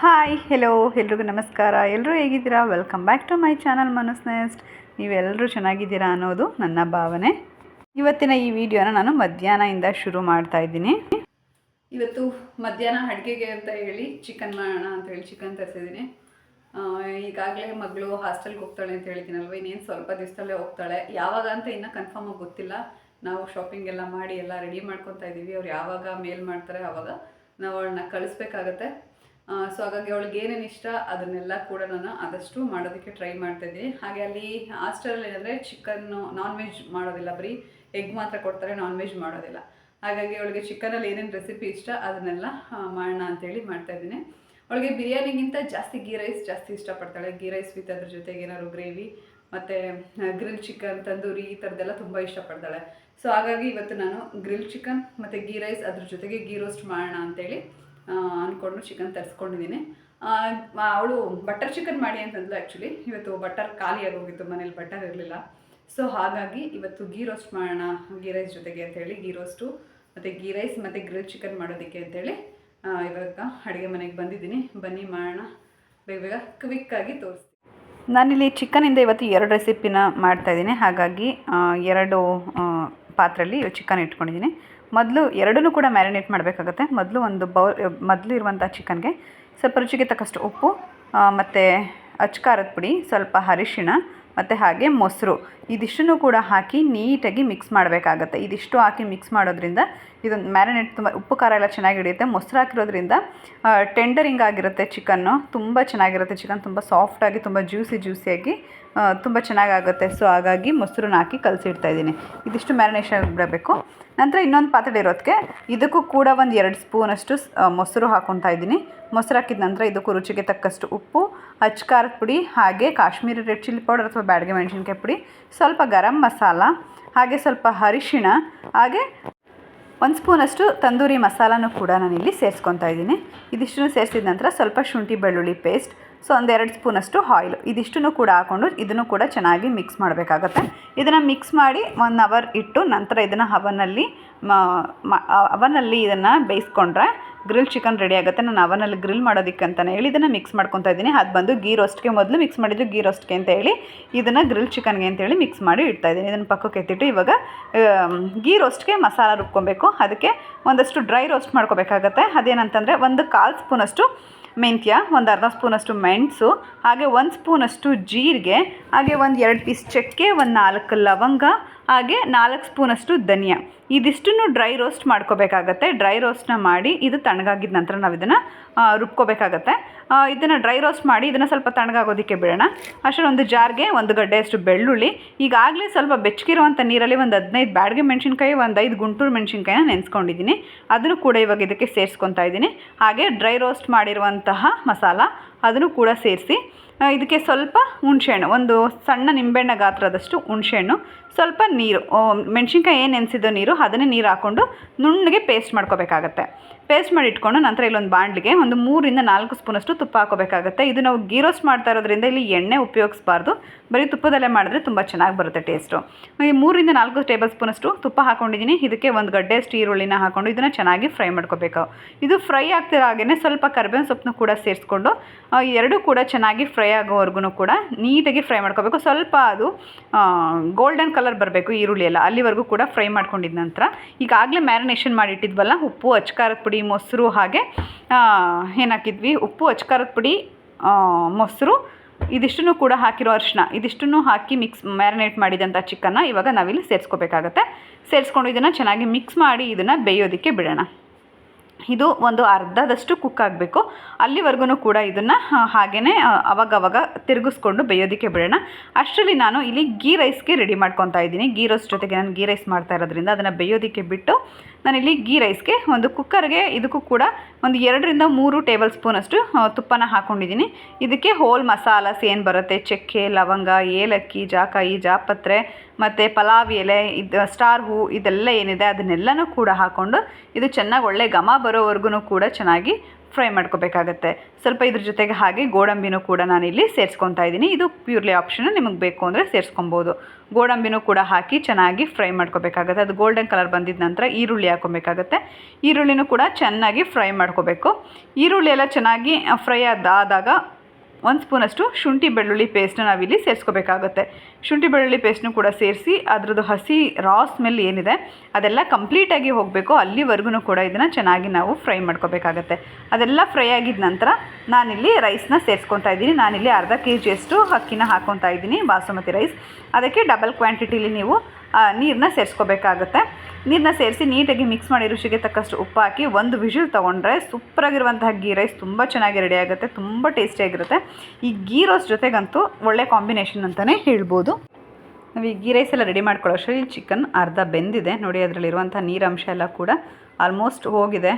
Hi hello ಎಲ್ರಿಗೂ ನಮಸ್ಕಾರ. ಎಲ್ಲರೂ ಹೇಗಿದ್ದೀರಾ? Welcome back to my channel Manas nest ನೀವೆಲ್ಲರೂ ಚೆನ್ನಾಗಿದ್ದೀರಾ ಅನ್ನೋದು ನನ್ನ ಭಾವನೆ. ಇವತ್ತಿನ ಈ ವಿಡಿಯೋನ ನಾನು ಮಧ್ಯಾಹ್ನದಿಂದ ಶುರು ಮಾಡ್ತಾ ಇದ್ದೀನಿ. ಇವತ್ತು ಮಧ್ಯಾಹ್ನ ಅಡುಗೆಗೆ ಅಂತ ಹೇಳಿ ಚಿಕನ್ ಮಾಡೋಣ ಅಂತ ಹೇಳಿ ಚಿಕನ್ ತರಿಸಿದ್ದೀನಿ. ಈಗಾಗಲೇ ಮಗಳು ಹಾಸ್ಟೆಲ್ಗೆ ಹೋಗ್ತಾಳೆ ಅಂತ ಹೇಳಿದ್ದೀನಲ್ವ? ಇನ್ನೇನು ಸ್ವಲ್ಪ ದಿವಸದಲ್ಲೇ ಹೋಗ್ತಾಳೆ. ಯಾವಾಗ ಅಂತ ಇನ್ನೂ ಕನ್ಫರ್ಮ್ ಆಗಿ ಗೊತ್ತಿಲ್ಲ. ನಾವು ಶಾಪಿಂಗ್ ಎಲ್ಲ ಮಾಡಿ ಎಲ್ಲ ರೆಡಿ ಮಾಡ್ಕೊತಾ ಇದ್ದೀವಿ. ಅವ್ರು ಯಾವಾಗ ಮೇಲ್ ಮಾಡ್ತಾರೆ ಆವಾಗ ನಾವು ಅವಳನ್ನ ಕಳಿಸ್ಬೇಕಾಗತ್ತೆ. ಸೊ ಹಾಗಾಗಿ ಅವಳಿಗೆ ಏನೇನು ಇಷ್ಟ ಅದನ್ನೆಲ್ಲ ಕೂಡ ನಾನು ಆದಷ್ಟು ಮಾಡೋದಕ್ಕೆ ಟ್ರೈ ಮಾಡ್ತಾ ಇದ್ದೀನಿ. ಹಾಗೆ ಅಲ್ಲಿ ಹಾಸ್ಟೆಲಲ್ಲಿ ಏನಂದರೆ ಚಿಕನ್ನು ನಾನ್ ವೆಜ್ ಮಾಡೋದಿಲ್ಲ, ಬರೀ ಎಗ್ ಮಾತ್ರ ಕೊಡ್ತಾರೆ ನಾನ್ ವೆಜ್ ಮಾಡೋದಿಲ್ಲ. ಹಾಗಾಗಿ ಅವಳಿಗೆ ಚಿಕನಲ್ಲಿ ಏನೇನು ರೆಸಿಪಿ ಇಷ್ಟ ಅದನ್ನೆಲ್ಲ ಮಾಡೋಣ ಅಂತೇಳಿ ಮಾಡ್ತಾ ಇದ್ದೀನಿ. ಅವಳಿಗೆ ಬಿರಿಯಾನಿಗಿಂತ ಜಾಸ್ತಿ ಗೀ ರೈಸ್ ಜಾಸ್ತಿ ಇಷ್ಟಪಡ್ತಾಳೆ. ಗೀ ರೈಸ್ ವಿತ್ ಅದ್ರ ಜೊತೆಗೆ ಏನಾದ್ರು ಗ್ರೇವಿ ಮತ್ತು ಗ್ರಿಲ್ ಚಿಕನ್ ತಂದೂರಿ, ಈ ಥರದ್ದೆಲ್ಲ ತುಂಬ ಇಷ್ಟಪಡ್ತಾಳೆ. ಸೊ ಹಾಗಾಗಿ ಇವತ್ತು ನಾನು ಗ್ರಿಲ್ ಚಿಕನ್ ಮತ್ತು ಗೀ ರೈಸ್ ಅದ್ರ ಜೊತೆಗೆ ಗೀ ರೋಸ್ಟ್ ಮಾಡೋಣ ಅಂತೇಳಿ ಅಂದ್ಕೊಂಡು ಚಿಕನ್ ತರಿಸ್ಕೊಂಡಿದ್ದೀನಿ. ಅವಳು ಬಟರ್ ಚಿಕನ್ ಮಾಡಿ ಅಂತಂದ್ಲು ಆ್ಯಕ್ಚುಲಿ ಇವತ್ತು ಬಟರ್ ಖಾಲಿಯಾಗಿ ಹೋಗಿತ್ತು ಮನೇಲಿ ಬಟರ್ ಇರಲಿಲ್ಲ. ಸೊ ಹಾಗಾಗಿ ಇವತ್ತು ಗೀ ರೋಸ್ಟ್ ಮಾಡೋಣ ಗೀ ರೈಸ್ ಜೊತೆಗೆ ಅಂತೇಳಿ ಗೀ ರೋಸ್ಟು ಮತ್ತು ಗೀ ರೈಸ್ ಮತ್ತು ಗ್ರಿಲ್ ಚಿಕನ್ ಮಾಡೋದಕ್ಕೆ ಅಂತೇಳಿ ಆ, ಇವಾಗ ಅಡುಗೆ ಮನೆಗೆ ಬಂದಿದ್ದೀನಿ. ಬನ್ನಿ ಮಾಡೋಣ. ಬೇಗ ಬೇಗ ಕ್ವಿಕ್ಕಾಗಿ ತೋರಿಸ್ತೀನಿ. ನಾನಿಲ್ಲಿ ಚಿಕನಿಂದ ಇವತ್ತು ಎರಡು ರೆಸಿಪಿನ ಮಾಡ್ತಾಯಿದ್ದೀನಿ ಹಾಗಾಗಿ ಎರಡು ಪಾತ್ರೆಯಲ್ಲಿ ಚಿಕನ್ ಇಟ್ಕೊಂಡಿದ್ದೀನಿ. ಮೊದಲು ಎರಡನ್ನೂ ಕೂಡ ಮ್ಯಾರಿನೇಟ್ ಮಾಡಬೇಕಾಗುತ್ತೆ. ಮೊದಲು ಒಂದು ಬೌಲ್ ಮೊದಲು ಇರುವಂಥ ಚಿಕನ್ಗೆ ಸ್ವಲ್ಪ ರುಚಿಗೆ ತಕ್ಕಷ್ಟು ಉಪ್ಪು ಮತ್ತು ಅಚ್ಕಾರದ ಪುಡಿ, ಸ್ವಲ್ಪ ಅರಿಶಿಣ ಮತ್ತು ಹಾಗೆ ಮೊಸರು. ಇದಿಷ್ಟನ್ನು ಕೂಡ ಹಾಕಿ ನೀಟಾಗಿ ಮಿಕ್ಸ್ ಮಾಡಬೇಕಾಗತ್ತೆ. ಇದಿಷ್ಟು ಹಾಕಿ ಮಿಕ್ಸ್ ಮಾಡೋದ್ರಿಂದ ಇದೊಂದು ಮ್ಯಾರಿನೇಟ್ ತುಂಬ, ಉಪ್ಪು ಖಾರ ಎಲ್ಲ ಚೆನ್ನಾಗಿ ಹಿಡಿಯುತ್ತೆ. ಮೊಸರು ಹಾಕಿರೋದ್ರಿಂದ ಟೆಂಡರಿಂಗ್ ಆಗಿರುತ್ತೆ ಚಿಕನ್ನು ತುಂಬ ಚೆನ್ನಾಗಿರುತ್ತೆ ಚಿಕನ್ ತುಂಬ ಸಾಫ್ಟಾಗಿ ತುಂಬ ಜ್ಯೂಸಿ ಜ್ಯೂಸಿಯಾಗಿ ತುಂಬ ಚೆನ್ನಾಗಾಗುತ್ತೆ. ಸೊ ಹಾಗಾಗಿ ಮೊಸರನ್ನ ಹಾಕಿ ಕಲಸಿಡ್ತಾ ಇದ್ದೀನಿ. ಇದಿಷ್ಟು ಮ್ಯಾರಿನೇಷನ್ ಬಿಡಬೇಕು. ನಂತರ ಇನ್ನೊಂದು ಪಾತ್ರೆ ಇರೋದಕ್ಕೆ ಇದಕ್ಕೂ ಕೂಡ ಒಂದು ಎರಡು ಸ್ಪೂನಷ್ಟು ಮೊಸರು ಹಾಕ್ಕೊತಾ ಇದ್ದೀನಿ. ಮೊಸರು ಹಾಕಿದ ನಂತರ ಇದಕ್ಕೂ ರುಚಿಗೆ ತಕ್ಕಷ್ಟು ಉಪ್ಪು ಅಚ್ಕಾರದ ಪುಡಿ, ಹಾಗೆ ಕಾಶ್ಮೀರಿ ರೆಡ್ ಚಿಲ್ಲಿ ಪೌಡರ್ ಅಥವಾ ಬ್ಯಾಡಗೆ ಮೆಣಸಿನ್ಕಾಯಿ ಪುಡಿ, ಸ್ವಲ್ಪ ಗರಂ ಮಸಾಲ, ಹಾಗೆ ಸ್ವಲ್ಪ ಅರಿಶಿಣ, ಹಾಗೆ ಒಂದು ಸ್ಪೂನಷ್ಟು ತಂದೂರಿ ಮಸಾಲನೂ ಕೂಡ ನಾನಿಲ್ಲಿ ಸೇರಿಸ್ಕೊತಾ ಇದ್ದೀನಿ. ಇದಿಷ್ಟನ್ನು ಸೇರಿಸಿದ ನಂತರ ಸ್ವಲ್ಪ ಶುಂಠಿ ಬೆಳ್ಳುಳ್ಳಿ ಪೇಸ್ಟ್, ಸೊ ಒಂದೆರಡು ಸ್ಪೂನಷ್ಟು ಆಯಿಲ್. ಇದಿಷ್ಟನ್ನು ಕೂಡ ಹಾಕ್ಕೊಂಡು ಇದನ್ನು ಕೂಡ ಚೆನ್ನಾಗಿ ಮಿಕ್ಸ್ ಮಾಡಬೇಕಾಗತ್ತೆ. ಇದನ್ನು ಮಿಕ್ಸ್ ಮಾಡಿ ಒನ್ ಅವರ್ ಇಟ್ಟು ನಂತರ ಇದನ್ನು ಅವನಲ್ಲಿ ಅವನಲ್ಲಿ ಇದನ್ನು ಬೇಯಿಸ್ಕೊಂಡ್ರೆ ಗ್ರಿಲ್ ಚಿಕನ್ ರೆಡಿ ಆಗುತ್ತೆ. ನಾನು ಅವನಲ್ಲಿ ಗ್ರಿಲ್ ಮಾಡೋದಕ್ಕೆ ಅಂತಲೇ ಹೇಳಿ ಇದನ್ನು ಮಿಕ್ಸ್ ಮಾಡ್ಕೊತಾ ಇದ್ದೀನಿ. ಅದು ಬಂದು ಗೀ ರೋಸ್ಟ್ಗೆ ಮೊದಲು ಮಿಕ್ಸ್ ಮಾಡಿದ್ದು ಗೀ ರೋಸ್ಟ್ಗೆ ಅಂತ ಹೇಳಿ ಇದನ್ನು ಗ್ರಿಲ್ ಚಿಕನ್ಗೆ ಅಂತೇಳಿ ಮಿಕ್ಸ್ ಮಾಡಿ ಇಡ್ತಾ ಇದ್ದೀನಿ. ಇದನ್ನು ಪಕ್ಕಕ್ಕೆ ಎತ್ತಿಟ್ಟು ಇವಾಗ ಗೀ ರೋಸ್ಟ್ಗೆ ಮಸಾಲ ರುಬ್ಕೊಬೇಕು. ಅದಕ್ಕೆ ಒಂದಷ್ಟು ಡ್ರೈ ರೋಸ್ಟ್ ಮಾಡ್ಕೋಬೇಕಾಗತ್ತೆ. ಅದೇನಂತಂದರೆ ಒಂದು ಕಾಲು ಸ್ಪೂನಷ್ಟು ಮೆಂತ್ಯ, ಒಂದು ಅರ್ಧ ಸ್ಪೂನಷ್ಟು ಮೆಣಸು, ಹಾಗೆ ಒಂದು ಸ್ಪೂನಷ್ಟು ಜೀರಿಗೆ, ಹಾಗೆ ಒಂದು ಎರಡು ಪೀಸ್ ಚಕ್ಕೆ, ಒಂದು ನಾಲ್ಕು ಲವಂಗ ಹಾಗೆ ನಾಲ್ಕು ಸ್ಪೂನಷ್ಟು ಧನಿಯಾ. ಇದಿಷ್ಟನ್ನು ಡ್ರೈ ರೋಸ್ಟ್ ಮಾಡ್ಕೋಬೇಕಾಗತ್ತೆ. ಡ್ರೈ ರೋಸ್ಟ್ನ ಮಾಡಿ ಇದು ತಣ್ಣಗಾಗಿದ ನಂತರ ನಾವು ಇದನ್ನು ರುಬ್ಕೋಬೇಕಾಗತ್ತೆ. ಇದನ್ನು ಡ್ರೈ ರೋಸ್ಟ್ ಮಾಡಿ ಇದನ್ನು ಸ್ವಲ್ಪ ತಣ್ಣಗಾಗೋದಕ್ಕೆ ಬಿಡೋಣ. ಅಷ್ಟೇ ಒಂದು ಜಾರ್ಗೆ ಒಂದು ಗಡ್ಡೆಯಷ್ಟು ಬೆಳ್ಳುಳ್ಳಿ. ಈಗಾಗಲೇ ಸ್ವಲ್ಪ ಬೆಚ್ಚಗಿರುವಂಥ ನೀರಲ್ಲಿ ಒಂದು ಹದಿನೈದು ಬ್ಯಾಡ್ಗೆ ಮೆಣಸಿನ್ಕಾಯಿ, ಒಂದು ಐದು ಗುಂಟೂರು ಮೆಣಸಿನ್ಕಾಯಿನ ನೆನೆಸ್ಕೊಂಡಿದ್ದೀನಿ. ಅದನ್ನು ಕೂಡ ಇವಾಗ ಇದಕ್ಕೆ ಸೇರಿಸ್ಕೊತಾ ಇದ್ದೀನಿ. ಹಾಗೆ ಡ್ರೈ ರೋಸ್ಟ್ ಮಾಡಿರುವಂತಹ ಮಸಾಲ ಅದನ್ನು ಕೂಡ ಸೇರಿಸಿ ಇದಕ್ಕೆ ಸ್ವಲ್ಪ ಹುಣಸೆಹಣ್ಣು, ಒಂದು ಸಣ್ಣ ನಿಂಬೆಹಣ್ಣ ಗಾತ್ರದಷ್ಟು ಹುಣಸೆಹಣ್ಣು ಸ್ವಲ್ಪ ನೀರು ಮೆಣ್ಸಿನ್ಕಾಯಿ ಏನು ನೆನೆಸಿದ್ದೋ ನೀರು ಅದನ್ನೇ ನೀರು ಹಾಕ್ಕೊಂಡು ನುಣ್ಣಗೆ ಪೇಸ್ಟ್ ಮಾಡ್ಕೋಬೇಕಾಗತ್ತೆ. ಪೇಸ್ಟ್ ಮಾಡಿ ಇಟ್ಕೊಂಡು ನಂತರ ಇಲ್ಲೊಂದು ಬಾಂಡ್ಲಿಗೆ ಒಂದು ಮೂರಿಂದ ನಾಲ್ಕು ಸ್ಪೂನಷ್ಟು ತುಪ್ಪ ಹಾಕೋಬೇಕಾಗುತ್ತೆ. ಇದು ನಾವು ಗೀ ರೋಸ್ಟ್ ಮಾಡ್ತಾ ಇರೋದ್ರಿಂದ ಇಲ್ಲಿ ಎಣ್ಣೆ ಉಪಯೋಗಿಸ್ಬಾರ್ದು. ಬರೀ ತುಪ್ಪದಲ್ಲೇ ಮಾಡಿದ್ರೆ ತುಂಬ ಚೆನ್ನಾಗಿ ಬರುತ್ತೆ ಟೇಸ್ಟು. ಈ ಮೂರಿಂದ ನಾಲ್ಕು ಟೇಬಲ್ ಸ್ಪೂನಷ್ಟು ತುಪ್ಪ ಹಾಕೊಂಡಿದ್ದೀನಿ. ಇದಕ್ಕೆ ಒಂದು ಗಡ್ಡೆಯಷ್ಟು ಈರುಳ್ಳಿನ ಹಾಕ್ಕೊಂಡು ಇದನ್ನು ಚೆನ್ನಾಗಿ ಫ್ರೈ ಮಾಡ್ಕೋಬೇಕು. ಇದು ಫ್ರೈ ಆಗ್ತಿರೋ ಹಾಗೇ ಸ್ವಲ್ಪ ಕರ್ಬೇವಿನ ಸೊಪ್ಪನ್ನು ಕೂಡ ಸೇರಿಸ್ಕೊಂಡು ಎರಡೂ ಕೂಡ ಚೆನ್ನಾಗಿ ಫ್ರೈ ಆಗೋವರೆಗೂ ಕೂಡ ನೀಟಾಗಿ ಫ್ರೈ ಮಾಡ್ಕೋಬೇಕು. ಸ್ವಲ್ಪ ಅದು ಗೋಲ್ಡನ್ ಕಲರ್ ಬರಬೇಕು ಈರುಳ್ಳಿ ಎಲ್ಲ. ಅಲ್ಲಿವರೆಗೂ ಕೂಡ ಫ್ರೈ ಮಾಡ್ಕೊಂಡಿದ್ದ ನಂತರ. ಈಗಾಗಲೇ ಮ್ಯಾರಿನೇಷನ್ ಮಾಡಿಟ್ಟಿದ್ವಲ್ಲ ಉಪ್ಪು, ಅಚ್ಕಾರದ ಪುಡಿ ಮೊಸರು ಹಾಗೆ ಏನಾಕಿದ್ವಿ? ಉಪ್ಪು, ಅಚ್ಕಾರದ ಪುಡಿ ಮೊಸರು, ಇದಿಷ್ಟನ್ನು ಕೂಡ ಹಾಕಿರೋ ಅರಿಶಿನ. ಇದಿಷ್ಟನ್ನು ಹಾಕಿ ಮಿಕ್ಸ್ ಮ್ಯಾರಿನೇಟ್ ಮಾಡಿದಂಥ ಚಿಕನ್ನ ಇವಾಗ ನಾವಿಲ್ಲಿ ಸೇರಿಸ್ಕೋಬೇಕಾಗತ್ತೆ. ಸೇರಿಸ್ಕೊಂಡು ಇದನ್ನು ಚೆನ್ನಾಗಿ ಮಿಕ್ಸ್ ಮಾಡಿ ಇದನ್ನು ಬೇಯೋದಕ್ಕೆ ಬಿಡೋಣ. ಇದು ಒಂದು ಅರ್ಧದಷ್ಟು ಕುಕ್ ಆಗಬೇಕು. ಅಲ್ಲಿವರೆಗೂ ಕೂಡ ಇದನ್ನು ಹಾಗೇ ಅವಾಗವಾಗ ತಿರುಗಿಸ್ಕೊಂಡು ಬೇಯೋದಕ್ಕೆ ಬಿಡೋಣ. ಅಷ್ಟರಲ್ಲಿ ನಾನು ಇಲ್ಲಿ ಗೀ ರೈಸ್ಗೆ ರೆಡಿ ಮಾಡ್ಕೊತಾ ಇದ್ದೀನಿ. ಗೀ ರೈಸ್ ಜೊತೆಗೆ ನಾನು ಗೀ ರೈಸ್ ಮಾಡ್ತಾ ಇರೋದ್ರಿಂದ ಅದನ್ನು ಬೇಯೋದಕ್ಕೆ ಬಿಟ್ಟು ನಾನಿಲ್ಲಿ ಗೀ ರೈಸ್ಗೆ ಒಂದು ಕುಕ್ಕರ್ಗೆ ಇದಕ್ಕೂ ಕೂಡ ಒಂದು ಎರಡರಿಂದ ಮೂರು ಟೇಬಲ್ ಸ್ಪೂನಷ್ಟು ತುಪ್ಪನ ಹಾಕ್ಕೊಂಡಿದ್ದೀನಿ ಇದಕ್ಕೆ ಹೋಲ್ ಮಸಾಲಾಸ್ ಏನು ಬರುತ್ತೆ? ಚಕ್ಕೆ, ಲವಂಗ, ಏಲಕ್ಕಿ, ಜಾಕಾಯಿ, ಜಾಪತ್ರೆ, ಮತ್ತು ಪಲಾವ್ ಎಲೆ, ಇದು, ಸ್ಟಾರ್ ಹೂ, ಇದೆಲ್ಲ ಏನಿದೆ ಅದನ್ನೆಲ್ಲನೂ ಕೂಡ ಹಾಕ್ಕೊಂಡು ಇದು ಚೆನ್ನಾಗಿ ಒಳ್ಳೆ ಘಮ ಬರೋವರೆಗೂ ಕೂಡ ಚೆನ್ನಾಗಿ ಫ್ರೈ ಮಾಡ್ಕೋಬೇಕಾಗತ್ತೆ. ಸ್ವಲ್ಪ ಇದ್ರ ಜೊತೆಗೆ ಹಾಗೆ ಗೋಡಂಬಿನೂ ಕೂಡ ನಾನಿಲ್ಲಿ ಸೇರಿಸ್ಕೊತಾ ಇದ್ದೀನಿ. ಇದು ಪ್ಯೂರ್ಲಿ ಆಪ್ಷನ್ ನಿಮಗೆ ಬೇಕು ಅಂದರೆ ಸೇರಿಸ್ಕೊಬೋದು. ಗೋಡಂಬಿನೂ ಕೂಡ ಹಾಕಿ ಚೆನ್ನಾಗಿ ಫ್ರೈ ಮಾಡ್ಕೋಬೇಕಾಗತ್ತೆ. ಅದು ಗೋಲ್ಡನ್ ಕಲರ್ ಬಂದಿದ ನಂತರ ಈರುಳ್ಳಿ ಹಾಕ್ಕೊಬೇಕಾಗತ್ತೆ ಈರುಳ್ಳಿನೂ ಕೂಡ ಚೆನ್ನಾಗಿ ಫ್ರೈ ಮಾಡ್ಕೋಬೇಕು. ಈರುಳ್ಳಿ ಎಲ್ಲ ಚೆನ್ನಾಗಿ ಫ್ರೈ ಆದಾಗ ಒಂದು ಸ್ಪೂನಷ್ಟು ಶುಂಠಿ ಬೆಳ್ಳುಳ್ಳಿ ಪೇಸ್ಟ್ನ ನಾವಿಲ್ಲಿ ಸೇರಿಸ್ಕೋಬೇಕಾಗುತ್ತೆ. ಶುಂಠಿ ಬೆಳ್ಳುಳ್ಳಿ ಪೇಸ್ಟ್ನು ಕೂಡ ಸೇರಿಸಿ ಅದರದ್ದು ಹಸಿ ರಾ ಸ್ಮೆಲ್ ಏನಿದೆ, ಅದೆಲ್ಲ ಕಂಪ್ಲೀಟಾಗಿ ಹೋಗಬೇಕು. ಅಲ್ಲಿವರೆಗೂ ಕೂಡ ಇದನ್ನು ಚೆನ್ನಾಗಿ ನಾವು ಫ್ರೈ ಮಾಡ್ಕೋಬೇಕಾಗತ್ತೆ. ಅದೆಲ್ಲ ಫ್ರೈ ಆಗಿದ ನಂತರ ನಾನಿಲ್ಲಿ ರೈಸ್ನ ಸೇರಿಸ್ಕೊತಾ ಇದ್ದೀನಿ. ನಾನಿಲ್ಲಿ ಅರ್ಧ ಕೆ ಜಿಯಷ್ಟು ಅಕ್ಕಿನ ಹಾಕ್ಕೊತಾ ಇದ್ದೀನಿ, ಬಾಸುಮತಿ ರೈಸ್ ಅದಕ್ಕೆ ಡಬಲ್ ಕ್ವಾಂಟಿಟಿಲಿ ನೀವು ನೀರನ್ನ ಸೇರಿಸ್ಕೋಬೇಕಾಗುತ್ತೆ. ನೀರನ್ನ ಸೇರಿಸಿ ನೀಟಾಗಿ ಮಿಕ್ಸ್ ಮಾಡಿ ರುಚಿಗೆ ತಕ್ಕಷ್ಟು ಉಪ್ಪು ಹಾಕಿ ಒಂದು ವಿಷಲ್ ತೊಗೊಂಡ್ರೆ ಸೂಪರಾಗಿರುವಂತಹ ಗೀ ರೈಸ್ ತುಂಬ ಚೆನ್ನಾಗಿ ರೆಡಿ ಆಗುತ್ತೆ, ತುಂಬ ಟೇಸ್ಟಿಯಾಗಿರುತ್ತೆ ಈ ಗೀ ರೋಸ್ ಜೊತೆಗಂತೂ ಒಳ್ಳೆ ಕಾಂಬಿನೇಷನ್ ಅಂತಲೇ ಹೇಳ್ಬೋದು. ನಾವು ಈ ಗೀ ರೈಸ್ ಎಲ್ಲ ರೆಡಿ ಮಾಡ್ಕೊಳ್ಳೋ ಈ ಚಿಕನ್ ಅರ್ಧ ಬೆಂದಿದೆ. ನೋಡಿ ಅದರಲ್ಲಿರುವಂಥ ನೀರಂಶ ಎಲ್ಲ ಕೂಡ ಆಲ್ಮೋಸ್ಟ್ ಹೋಗಿದೆ.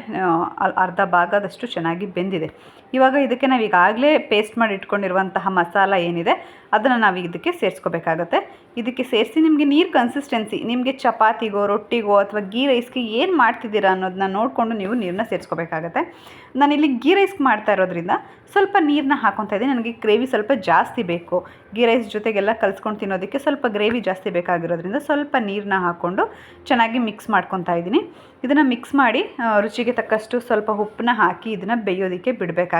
ಅರ್ಧ ಭಾಗದಷ್ಟು ಚೆನ್ನಾಗಿ ಬೆಂದಿದೆ. ಇವಾಗ ಇದಕ್ಕೆ ನಾವು ಈಗಾಗಲೇ ಪೇಸ್ಟ್ ಮಾಡಿ ಇಟ್ಕೊಂಡಿರುವಂತಹ ಮಸಾಲ ಏನಿದೆ, ಅದನ್ನು ನಾವು ಇದಕ್ಕೆ ಸೇರಿಸ್ಕೋಬೇಕಾಗತ್ತೆ. ಇದಕ್ಕೆ ಸೇರಿಸಿ ನಿಮಗೆ ನೀರು ಕನ್ಸಿಸ್ಟೆನ್ಸಿ ನಿಮಗೆ ಚಪಾತಿಗೋ, ರೊಟ್ಟಿಗೋ ಅಥವಾ ಗೀ ರೈಸ್ಗೆ ಏನು ಮಾಡ್ತಿದ್ದೀರಾ ಅನ್ನೋದನ್ನ ನೋಡಿಕೊಂಡು ನೀವು ನೀರನ್ನ ಸೇರಿಸ್ಕೋಬೇಕಾಗತ್ತೆ. ನಾನಿಲ್ಲಿ ಗೀ ರೈಸ್ಗೆ ಮಾಡ್ತಾ ಇರೋದ್ರಿಂದ ಸ್ವಲ್ಪ ನೀರನ್ನ ಹಾಕೊತಾ ಇದ್ದೀನಿ. ನನಗೆ ಗ್ರೇವಿ ಸ್ವಲ್ಪ ಜಾಸ್ತಿ ಬೇಕು. ಗೀ ರೈಸ್ ಜೊತೆಗೆಲ್ಲ ಕಲ್ಸ್ಕೊಂಡು ತಿನ್ನೋದಕ್ಕೆ ಸ್ವಲ್ಪ ಗ್ರೇವಿ ಜಾಸ್ತಿ ಬೇಕಾಗಿರೋದ್ರಿಂದ ಸ್ವಲ್ಪ ನೀರನ್ನ ಹಾಕ್ಕೊಂಡು ಚೆನ್ನಾಗಿ ಮಿಕ್ಸ್ ಮಾಡ್ಕೊತಾ ಇದ್ದೀನಿ. ಇದನ್ನು ಮಿಕ್ಸ್ ಮಾಡಿ ರುಚಿಗೆ ತಕ್ಕಷ್ಟು ಸ್ವಲ್ಪ ಉಪ್ಪನ್ನ ಹಾಕಿ ಇದನ್ನು ಬೇಯೋದಕ್ಕೆ ಬಿಡಬೇಕಾಗತ್ತೆ.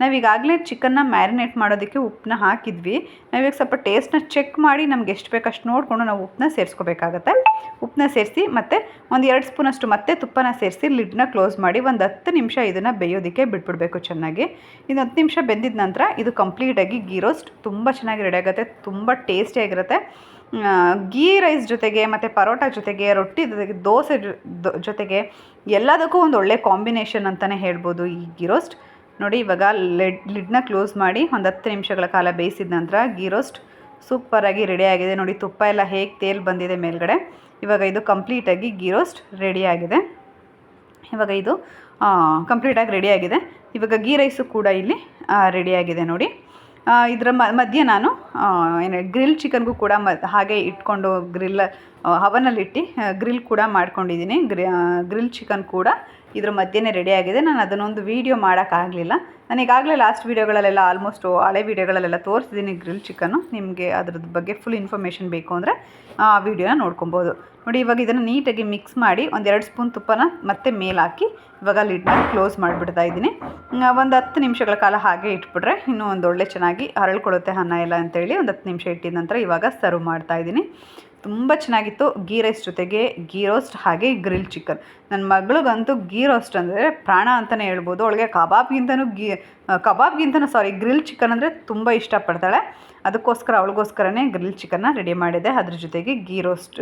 ನಾವು ಈಗಾಗಲೇ ಚಿಕನ್ನ ಮ್ಯಾರಿನೇಟ್ ಮಾಡೋದಕ್ಕೆ ಉಪ್ಪನ್ನ ಹಾಕಿದ್ವಿ. ನಾವೀಗ ಸ್ವಲ್ಪ ಟೇಸ್ಟ್ನ ಚೆಕ್ ಮಾಡಿ ನಮ್ಗೆ ಎಷ್ಟು ಬೇಕಷ್ಟು ನೋಡಿಕೊಂಡು ನಾವು ಉಪ್ಪನ್ನ ಸೇರಿಸ್ಕೋಬೇಕಾಗತ್ತೆ. ಉಪ್ಪನ್ನ ಸೇರಿಸಿ ಮತ್ತು ಒಂದು ಎರಡು ಸ್ಪೂನಷ್ಟು ಮತ್ತೆ ತುಪ್ಪನ ಸೇರಿಸಿ ಲಿಡ್ನ ಕ್ಲೋಸ್ ಮಾಡಿ ಒಂದು ಹತ್ತು ನಿಮಿಷ ಇದನ್ನು ಬೇಯೋದಕ್ಕೆ ಬಿಟ್ಬಿಡಬೇಕು ಚೆನ್ನಾಗಿ. ಇದು ಹತ್ತು ನಿಮಿಷ ಬೆಂದಿದ ನಂತರ ಇದು ಕಂಪ್ಲೀಟಾಗಿ ಗೀ ರೋಸ್ಟ್ ತುಂಬ ಚೆನ್ನಾಗಿ ರೆಡಿ ಆಗುತ್ತೆ, ತುಂಬ ಟೇಸ್ಟಿಯಾಗಿರುತ್ತೆ ಗೀ ರೈಸ್ ಜೊತೆಗೆ ಮತ್ತು ಪರೋಟ ಜೊತೆಗೆ, ರೊಟ್ಟಿ ಜೊತೆಗೆ, ದೋಸೆ ಜೊತೆಗೆ ಎಲ್ಲದಕ್ಕೂ ಒಂದು ಒಳ್ಳೆ ಕಾಂಬಿನೇಷನ್ ಅಂತಲೇ ಹೇಳ್ಬೋದು ಈ ಗೀ ರೋಸ್ಟ್. ನೋಡಿ, ಇವಾಗ ಲೆಡ್ ಲಿಡ್ನ ಕ್ಲೋಸ್ ಮಾಡಿ ಒಂದು ಹತ್ತು ನಿಮಿಷಗಳ ಕಾಲ ಬೇಯಿಸಿದ ನಂತರ ಗೀ ರೋಸ್ಟ್ ಸೂಪರಾಗಿ ರೆಡಿ ಆಗಿದೆ. ನೋಡಿ, ತುಪ್ಪ ಎಲ್ಲ ಹೇಗೆ ತೇಲ್ ಬಂದಿದೆ ಮೇಲ್ಗಡೆ. ಇವಾಗ ಇದು ಕಂಪ್ಲೀಟಾಗಿ ಗೀ ರೋಸ್ಟ್ ರೆಡಿ ಆಗಿದೆ. ಇವಾಗ ಇದು ಕಂಪ್ಲೀಟಾಗಿ ರೆಡಿಯಾಗಿದೆ ಇವಾಗ ಗೀ ರೈಸು ಕೂಡ ಇಲ್ಲಿ ರೆಡಿಯಾಗಿದೆ ನೋಡಿ. ಇದರ ಮಧ್ಯೆ ನಾನು ಏನು ಗ್ರಿಲ್ ಚಿಕನ್ಗೂ ಕೂಡ ಮ, ಹಾಗೆ ಇಟ್ಕೊಂಡು ಗ್ರಿಲ್ ಹವನಲ್ಲಿಟ್ಟು ಗ್ರಿಲ್ ಕೂಡ ಮಾಡ್ಕೊಂಡಿದ್ದೀನಿ. ಗ್ರಿ ಗ್ರಿಲ್ ಚಿಕನ್ ಕೂಡ ಇದ್ರ ಮಧ್ಯೆನೇ ರೆಡಿ ಆಗಿದೆ. ನಾನು ಅದನ್ನೊಂದು ವೀಡಿಯೋ ಮಾಡೋಕ್ಕಾಗಲಿಲ್ಲ. ನಾನು ಈಗಾಗಲೇ ಲಾಸ್ಟ್ ವೀಡಿಯೋಗಳಲ್ಲೆಲ್ಲ ಆಲ್ಮೋಸ್ಟ್ ಹಳೆ ವೀಡಿಯೋಗಳಲ್ಲೆಲ್ಲ ತೋರಿಸಿದ್ದೀನಿ ಗ್ರಿಲ್ ಚಿಕನ್ನು ನಿಮಗೆ ಅದ್ರದ್ದು ಬಗ್ಗೆ ಫುಲ್ ಇನ್ಫಾರ್ಮೇಷನ್ ಬೇಕು ಅಂದರೆ, ಆ ವೀಡಿಯೋನ ನೋಡ್ಕೊಬೋದು. ನೋಡಿ, ಇವಾಗ ಇದನ್ನು ನೀಟಾಗಿ ಮಿಕ್ಸ್ ಮಾಡಿ ಒಂದೆರಡು ಸ್ಪೂನ್ ತುಪ್ಪನ ಮತ್ತೆ ಮೇಲೆ ಹಾಕಿ ಇವಾಗ ಲಿಡ್ನ ಕ್ಲೋಸ್ ಮಾಡಿಬಿಡ್ತಾ ಇದ್ದೀನಿ. ಒಂದು ಹತ್ತು ನಿಮಿಷಗಳ ಕಾಲ ಹಾಗೆ ಇಟ್ಬಿಟ್ರೆ ಇನ್ನೂ ಒಂದು ಒಳ್ಳೆ ಚೆನ್ನಾಗಿ ಹರಳ್ಕೊಳ್ಳುತ್ತೆ ಅನ್ನ ಎಲ್ಲ ಅಂತೇಳಿ ಒಂದು ಹತ್ತು ನಿಮಿಷ ಇಟ್ಟಿದ ನಂತರ ಇವಾಗ ಸರ್ವ್ ಮಾಡ್ತಾ ಇದ್ದೀನಿ. ತುಂಬ ಚೆನ್ನಾಗಿತ್ತು. ಗೀ ರೈಸ್ ಜೊತೆಗೆ ಗೀ ರೋಸ್ಟ್ ಹಾಗೆ ಗ್ರಿಲ್ ಚಿಕನ್ ನನ್ನ ಮಗಳಿಗಂತೂ ಗೀ ರೋಸ್ಟ್ ಅಂದರೆ ಪ್ರಾಣ ಅಂತಲೇ ಹೇಳ್ಬೋದು. ಅವಳಿಗೆ ಕಬಾಬ್ಗಿಂತನೂ ಗೀ ಕಬಾಬ್ಗಿಂತನೂ ಸಾರಿ ಗ್ರಿಲ್ ಚಿಕನ್ ಅಂದರೆ ತುಂಬ ಇಷ್ಟಪಡ್ತಾಳೆ. ಅದಕ್ಕೋಸ್ಕರ ಅವಳಿಗೋಸ್ಕರನೇ ಗ್ರಿಲ್ ಚಿಕನ್ನ ರೆಡಿ ಮಾಡಿದೆ. ಅದ್ರ ಜೊತೆಗೆ ಗೀ ರೋಸ್ಟ್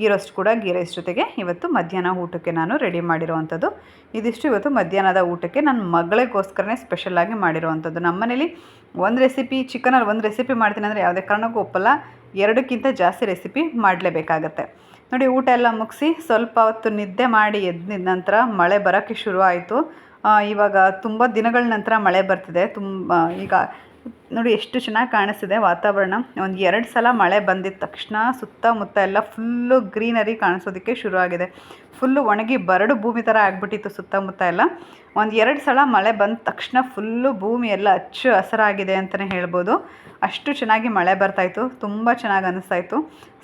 ಗೀ ರೋಸ್ಟ್ ಕೂಡ ಗೀ ರೈಸ್ ಜೊತೆಗೆ ಇವತ್ತು ಮಧ್ಯಾಹ್ನ ಊಟಕ್ಕೆ ನಾನು ರೆಡಿ ಮಾಡಿರೋವಂಥದ್ದು. ಇದಿಷ್ಟು ಇವತ್ತು ಮಧ್ಯಾಹ್ನದ ಊಟಕ್ಕೆ ನನ್ನ ಮಗಳಿಗೋಸ್ಕರನೇ ಸ್ಪೆಷಲಾಗಿ ಮಾಡಿರೋವಂಥದ್ದು. ನಮ್ಮನೇಲಿ ಒಂದು ರೆಸಿಪಿ ಚಿಕನಲ್ಲಿ ಒಂದು ರೆಸಿಪಿ ಮಾಡ್ತೀನಿ ಅಂದರೆ ಯಾವುದೇ ಕಾರಣಕ್ಕೂ ಒಪ್ಪಲ್ಲ. ಎರಡಕ್ಕಿಂತ ಜಾಸ್ತಿ ರೆಸಿಪಿ ಮಾಡಲೇಬೇಕಾಗತ್ತೆ. ನೋಡಿ, ಊಟ ಎಲ್ಲ ಮುಗಿಸಿ ಸ್ವಲ್ಪ ಹೊತ್ತು ನಿದ್ದೆ ಮಾಡಿ ಎದ್ದ ನಂತರ ಮಳೆ ಬರೋಕ್ಕೆ ಶುರು ಆಯಿತು ಇವಾಗ ತುಂಬ ದಿನಗಳ ನಂತರ ಮಳೆ ಬರ್ತಿದೆ. ತುಂಬ, ಈಗ ನೋಡಿ, ಎಷ್ಟು ಚೆನ್ನಾಗಿ ಕಾಣಿಸ್ತಿದೆ ವಾತಾವರಣ. ಒಂದು ಎರಡು ಸಲ ಮಳೆ ಬಂದಿದ ತಕ್ಷಣ ಸುತ್ತಮುತ್ತ ಎಲ್ಲ ಫುಲ್ಲು ಗ್ರೀನರಿ ಕಾಣಿಸೋದಕ್ಕೆ ಆಗಿದೆ. ಫುಲ್ಲು ಒಣಗಿ ಬರಡು ಭೂಮಿ ಥರ ಆಗ್ಬಿಟ್ಟಿತ್ತು ಸುತ್ತಮುತ್ತ ಎಲ್ಲ. ಒಂದು ಎರಡು ಸಲ ಮಳೆ ಬಂದ ತಕ್ಷಣ ಫುಲ್ಲು ಭೂಮಿ ಎಲ್ಲ ಅಚ್ಚು ಹಸರಾಗಿದೆ ಅಂತಲೇ ಹೇಳ್ಬೋದು. ಅಷ್ಟು ಚೆನ್ನಾಗಿ ಮಳೆ ಬರ್ತಾಯಿತ್ತು ತುಂಬ ಚೆನ್ನಾಗಿ ಅನ್ನಿಸ್ತಾಯಿತ್ತು